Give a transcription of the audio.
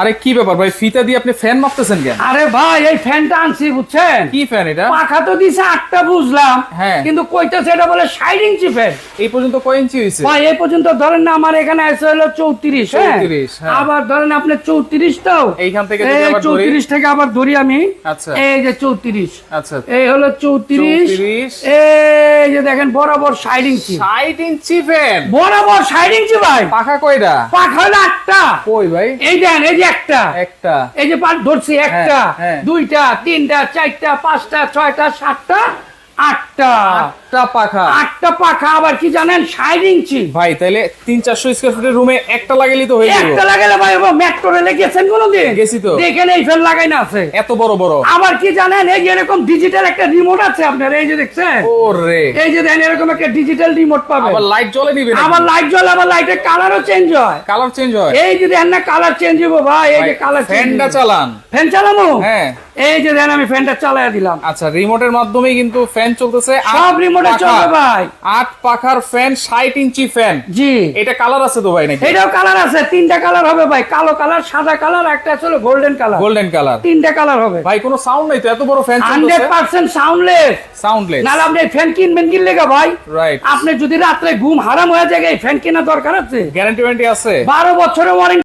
আরে কি ব্যাপার ভাই? ফিতা দিয়ে আপনি ফ্যান মাপতেছেন কেন? আরে ভাই এই ফ্যানটা আনছি বুঝছেন? কি ফ্যান এটা? পাখা তো দিছে আটটা বুঝলাম। হ্যাঁ। কিন্তু কইতেছে এটা বলে ষাট ইঞ্চি ফ্যান। এই পর্যন্ত কয় ইঞ্চি হয়েছে ভাই এই পর্যন্ত ধরেন না আমার এখানে আছে হলো চৌত্রিশ 34, হ্যাঁ। আবার ধরেন আপনি চৌত্রিশ তো? এইখান থেকে যদি আবার ধরি? চৌত্রিশ থেকে আবার ধরি আমি। আচ্ছা। এই যে চৌত্রিশ। আচ্ছা। এই হলো চৌত্রিশ। 34 এই যে দেখেন বরাবর ষাট ইঞ্চি। ষাট ইঞ্চি ফ্যান? বরাবর ষাট ইঞ্চি ভাই। পাখা কয়টা? পাখা হলো আটটা। কই ভাই? এই দেন এই যে একটা। একটা। এই যে পাঁচ ধরছি একটা। হ্যাঁ। দুইটা তিনটা চারটা পাঁচটা ছয়টা সাতটা আটটা। আটটা পাখা। আটটা পাখা আবার কি জানেন? ষাট ইঞ্চি ভাই তাহলে তিন চারশো স্কোয়ার ফুটের রুমে একটা তো হয়ে একটা লাগালে ভাই মেট্রো রেলে গেছেন কোনোদিন? গেছি তো। দেখেন এই ফেল লাগাই না আছে। এত বড় বড়। আবার কি জানেন এই এরকম ডিজিটাল একটা রিমোট আছে আপনার এই যে দেখছেন? ও রে এই যে দেখেন এরকম একটা ডিজিটাল রিমোট পাবেন। আবার লাইট জ্বলে নিবে আবার লাইট জ্বলে আবার লাইটের কালারও চেঞ্জ হয়। কালার চেঞ্জ হয়। এই যে দেখেন না কালার চেঞ্জ হব ভাই এই যে কালার ফ্যানটা চালান। ফ্যান চালানো হ্যাঁ। এই যে দেখেন আমি ফ্যানটা চালাই দিলাম। আচ্ছা রিমোটের মাধ্যমেই কিন্তু ফ্যান চলতেছে। সব রিমোটে। চলবে ভাই। আট পাখার ফ্যান ষাট ইঞ্চি ফ্যান জি। এটা কালার আছে তো ভাই নাকি? এটাও কালার আছে তিনটা কালার হবে ভাই। কালো কালার সাদা কালার একটা আছে গোল্ডেন কালার গোল্ডেন কালার তিনটা কালার হবে। ভাই কোনো সাউন্ড নাই তো? এত বড় ফ্যান চলতেছে। পার্সেন্ট সাউন্ডলেস সাউন্ডলেস নাহলে আপনি ফ্যান কিনবেন কিনলে গা ভাই। রাইট আপনি যদি রাত্রে ঘুম হারাম হয়ে যায় এই ফ্যান কেনার দরকার আছে? গ্যারান্টি ওয়ারেন্টি আছে। বারো বছরের ওয়ারেন্টি